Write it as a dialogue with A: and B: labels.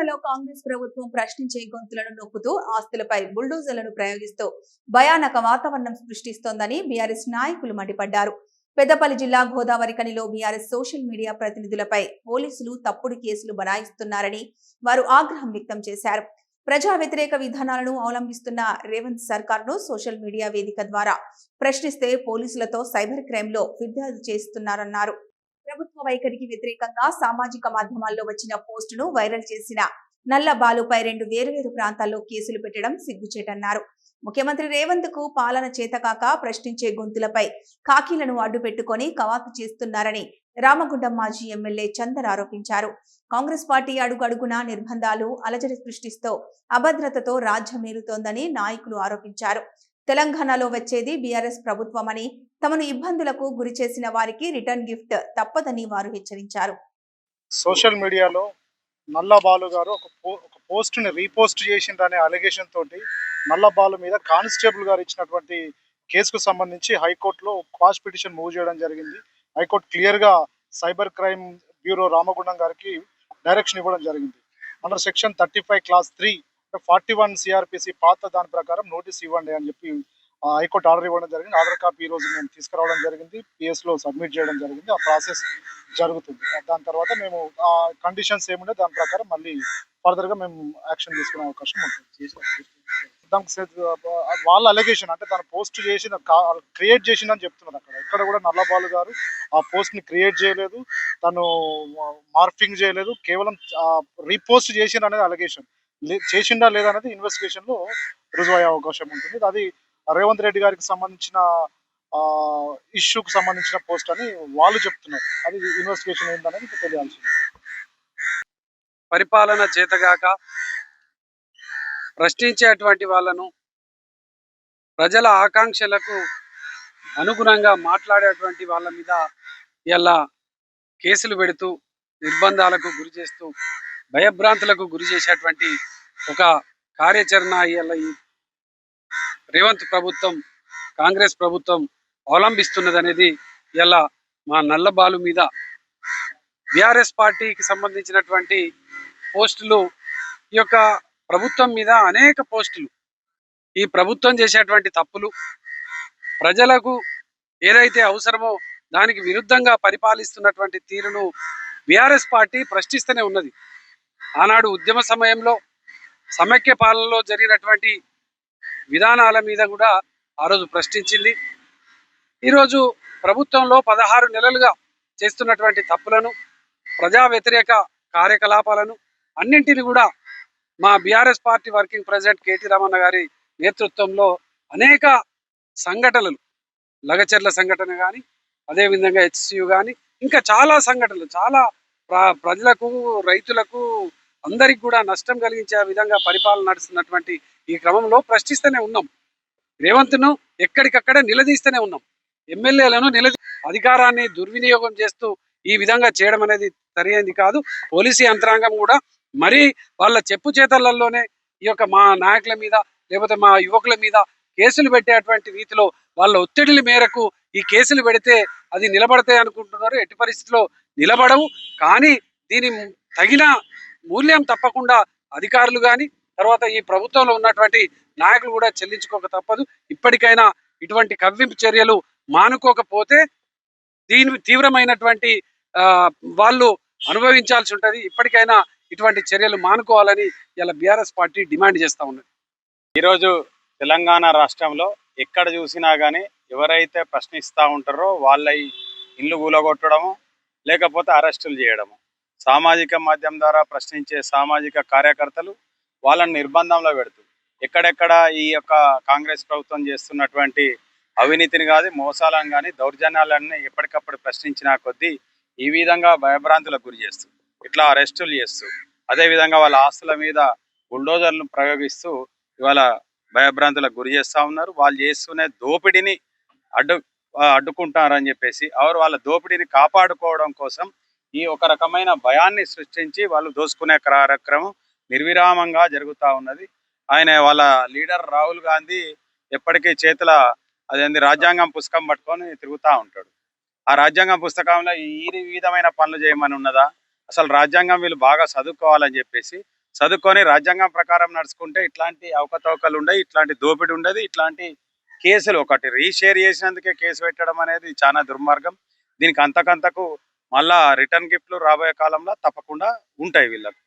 A: తెలంగాణలో కాంగ్రెస్ ప్రభుత్వం ప్రశ్నించే గొంతులను నొక్కుతూ ఆస్తులపై బుల్డోజర్లను ప్రయోగిస్తూ భయానక వాతావరణం సృష్టిస్తోందని బీఆర్ఎస్ నాయకులు మండిపడ్డారు. పెద్దపల్లి జిల్లా గోదావరి కనిలో బీఆర్ఎస్ సోషల్ మీడియా ప్రతినిధులపై పోలీసులు తప్పుడు కేసులు బనాయిస్తున్నారని వారు ఆగ్రహం వ్యక్తం చేశారు. ప్రజా వ్యతిరేక విధానాలను అవలంబిస్తున్న రేవంత్ సర్కార్ను సోషల్ మీడియా వేదిక ద్వారా ప్రశ్నిస్తే పోలీసులతో సైబర్ క్రైమ్లో ఫిర్యాదు చేస్తున్నారన్నారు. ప్రభుత్వ వైఖరికి వ్యతిరేకంగా సామాజిక మాధ్యమాల్లో వచ్చిన పోస్టును వైరల్ చేసిన నల్ల బాలుపై రెండు వేరువేరు ప్రాంతాల్లో కేసులు పెట్టడం సిగ్గుచేటన్నారు. ముఖ్యమంత్రి రేవంత్కు పాలన చేతకాక ప్రశ్నించే గొంతులపై కాకీలను అడ్డు పెట్టుకొని కవాతు చేస్తున్నారని రామగుండం మాజీ ఎమ్మెల్యే చందర్ ఆరోపించారు. కాంగ్రెస్ పార్టీ అడుగడుగునా నిర్బంధాలు అలజడి సృష్టిస్తూ అభద్రతతో రాజ్యమేలుతోందని నాయకులు ఆరోపించారు. తెలంగాణలో వచ్చేది బీఆర్ఎస్ ప్రభుత్వమని తమను ఇబ్బందులకు గురి చేసిన వారికి రిటర్న్ గిఫ్ట్ తప్పదని వారు హెచ్చరించారు.
B: సోషల్ మీడియాలో నల్ల బాలు గారు ఒక పో ఒక పోస్ట్ని రీపోస్ట్ చేసిండ్రనే అలిగేషన్ తోటి నల్ల బాలు మీద కానిస్టేబుల్ గారు ఇచ్చినటువంటి కేసుకు సంబంధించి హైకోర్టులో క్వాష్ పిటిషన్ మూవ్ చేయడం జరిగింది. హైకోర్టు క్లియర్గా సైబర్ క్రైమ్ బ్యూరో రామగుండం గారికి డైరెక్షన్ ఇవ్వడం జరిగింది. Under section thirty five clause three forty one CrPC పాత దాని ప్రకారం నోటీస్ ఇవ్వండి అని చెప్పి హైకోర్టు ఆర్డర్ ఇవ్వడం జరిగింది. ఆధార్ కాపీ ఈరోజు రోజు మేము తీసుకురావడం జరిగింది. పిఎస్లో లో సబ్మిట్ చేయడం జరిగింది. ఆ ప్రాసెస్ జరుగుతుంది. దాని తర్వాత మేము ఆ కండిషన్స్ ఏముండే దాని ప్రకారం మళ్ళీ ఫర్దర్గా మేము యాక్షన్ తీసుకునే అవకాశం ఉంటుంది. దానికి వాళ్ళ అలిగేషన్ అంటే తను పోస్ట్ చేసిన క్రియేట్ చేసిందని చెప్తున్నారు అక్కడ. ఎక్కడ కూడా నల్లబాలు గారు ఆ పోస్ట్ని క్రియేట్ చేయలేదు. తను మార్ఫింగ్ చేయలేదు. కేవలం రీపోస్ట్ చేసిన అనేది అలిగేషన్. చేసిండా లేదా అనేది ఇన్వెస్టిగేషన్లో రుజువు అయ్యే అవకాశం ఉంటుంది. అది రేవంత్ రెడ్డి గారికి సంబంధించిన ఇష్యూకి సంబంధించిన పోస్ట్ అని వాళ్ళు చెప్తున్నారు. అది ఇన్వెస్టిగేషన్ ఏంటనేది తెలియాల్సింది.
C: పరిపాలన చేతగాక ప్రశ్నించేటువంటి వాళ్ళను ప్రజల ఆకాంక్షలకు అనుగుణంగా మాట్లాడేటువంటి వాళ్ళ మీద ఇలా కేసులు పెడుతూ నిర్బంధాలకు గురి చేస్తూ భయభ్రాంతులకు గురి చేసేటువంటి ఒక కార్యాచరణ ఈ రేవంత్ ప్రభుత్వం కాంగ్రెస్ ప్రభుత్వం అవలంబిస్తున్నది అనేది ఇలా మా నల్లబాలు మీద బీఆర్ఎస్ పార్టీకి సంబంధించినటువంటి పోస్టులు ఈ యొక్క ప్రభుత్వం మీద అనేక పోస్టులు ఈ ప్రభుత్వం చేసేటువంటి తప్పులు ప్రజలకు ఏదైతే అవసరమో దానికి విరుద్ధంగా పరిపాలిస్తున్నటువంటి తీరును బీఆర్ఎస్ పార్టీ ప్రశ్నిస్తూనే ఉన్నది. ఆనాడు ఉద్యమ సమయంలో సమైక్య పాలనలో జరిగినటువంటి విధానాల మీద కూడా ఆ రోజు ప్రశ్నించింది. ఈరోజు ప్రభుత్వంలో పదహారు నెలలుగా చేస్తున్నటువంటి తప్పులను ప్రజా వ్యతిరేక కార్యకలాపాలను అన్నింటిని కూడా మా BRS party working president KT Ramanna గారి నేతృత్వంలో అనేక సంఘటనలు లగచర్ల సంఘటన కానీ అదేవిధంగా హెచ్సియు కానీ ఇంకా చాలా సంఘటనలు చాలా ప్రజలకు రైతులకు అందరికి కూడా నష్టం కలిగించే విధంగా పరిపాలన నడుస్తున్నటువంటి ఈ క్రమంలో ప్రశ్నిస్తూనే ఉన్నాం. రేవంత్ను ఎక్కడికక్కడ నిలదీస్తూనే ఉన్నాం. ఎమ్మెల్యేలను నిలదీ అధికారాన్ని దుర్వినియోగం చేస్తూ ఈ విధంగా చేయడం అనేది సరైనది కాదు. పోలీసు యంత్రాంగం కూడా మరీ వాళ్ళ చెప్పు చేతలలోనే ఈ యొక్క మా నాయకుల మీద లేకపోతే మా యువకుల మీద కేసులు పెట్టేటువంటి రీతిలో వాళ్ళ ఒత్తిడిల మేరకు ఈ కేసులు పెడితే అది నిలబడతాయి అనుకుంటున్నారు. ఎట్టి పరిస్థితిలో నిలబడవు. కానీ దీని తగిన మూల్యం తప్పకుండా అధికారులు కానీ తర్వాత ఈ ప్రభుత్వంలో ఉన్నటువంటి నాయకులు కూడా చెల్లించుకోక తప్పదు. ఇప్పటికైనా ఇటువంటి కవ్వింపు చర్యలు మానుకోకపోతే దీని తీవ్రమైనటువంటి వాళ్ళు అనుభవించాల్సి ఉంటుంది. ఇప్పటికైనా ఇటువంటి చర్యలు మానుకోవాలని ఇలా బీఆర్ఎస్ పార్టీ డిమాండ్ చేస్తూ ఉన్నది.
D: ఈరోజు తెలంగాణ రాష్ట్రంలో ఎక్కడ చూసినా కానీ ఎవరైతే ప్రశ్నిస్తూ ఉంటారో వాళ్ళ ఇల్లు కూలగొట్టడము లేకపోతే అరెస్టులు చేయడము. సామాజిక మాధ్యమం ద్వారా ప్రశ్నించే సామాజిక కార్యకర్తలు వాళ్ళని నిర్బంధంలో పెడుతూ ఎక్కడెక్కడ ఈ యొక్క కాంగ్రెస్ ప్రభుత్వం చేస్తున్నటువంటి అవినీతిని కాదు మోసాలను కానీ దౌర్జన్యాలన్నీ ఎప్పటికప్పుడు ప్రశ్నించిన కొద్దీ ఈ విధంగా భయభ్రాంతులకు గురి చేస్తూ ఇట్లా అరెస్టులు చేస్తూ అదేవిధంగా వాళ్ళ ఆస్తుల మీద బుల్డోజర్లను ప్రయోగిస్తూ ఇవాళ భయభ్రాంతులకు గురి చేస్తూ ఉన్నారు. వాళ్ళు చేస్తున్న దోపిడీని అడ్డు అడ్డుకుంటారని చెప్పేసి ఎవరు వాళ్ళ దోపిడీని కాపాడుకోవడం కోసం ఈ ఒక రకమైన భయాన్ని సృష్టించి వాళ్ళు దోసుకునే కార్యక్రమం నిర్విరామంగా జరుగుతూ ఉన్నది. ఆయన వాళ్ళ లీడర్ రాహుల్ గాంధీ ఎప్పటికీ చేతుల అదేంది రాజ్యాంగం పుస్తకం పట్టుకొని తిరుగుతూ ఉంటాడు. ఆ రాజ్యాంగం పుస్తకంలో ఈ విధమైన పనులు చేయమని ఉన్నదా? అసలు రాజ్యాంగం వీళ్ళు బాగా చదువుకోవాలని చెప్పేసి చదువుకొని రాజ్యాంగం ప్రకారం నడుచుకుంటే ఇట్లాంటి అవకతవకలు ఉండవు ఇట్లాంటి దోపిడీ ఉండదు ఇట్లాంటి కేసులు ఒకటి రీషేర్ చేసినందుకే కేసు పెట్టడం అనేది చాలా దుర్మార్గం. దీనికి అంతకంతకు మళ్ళా రిటర్న్ గిఫ్ట్లు రాబోయే కాలంలో తప్పకుండా ఉంటాయి వీళ్ళకు.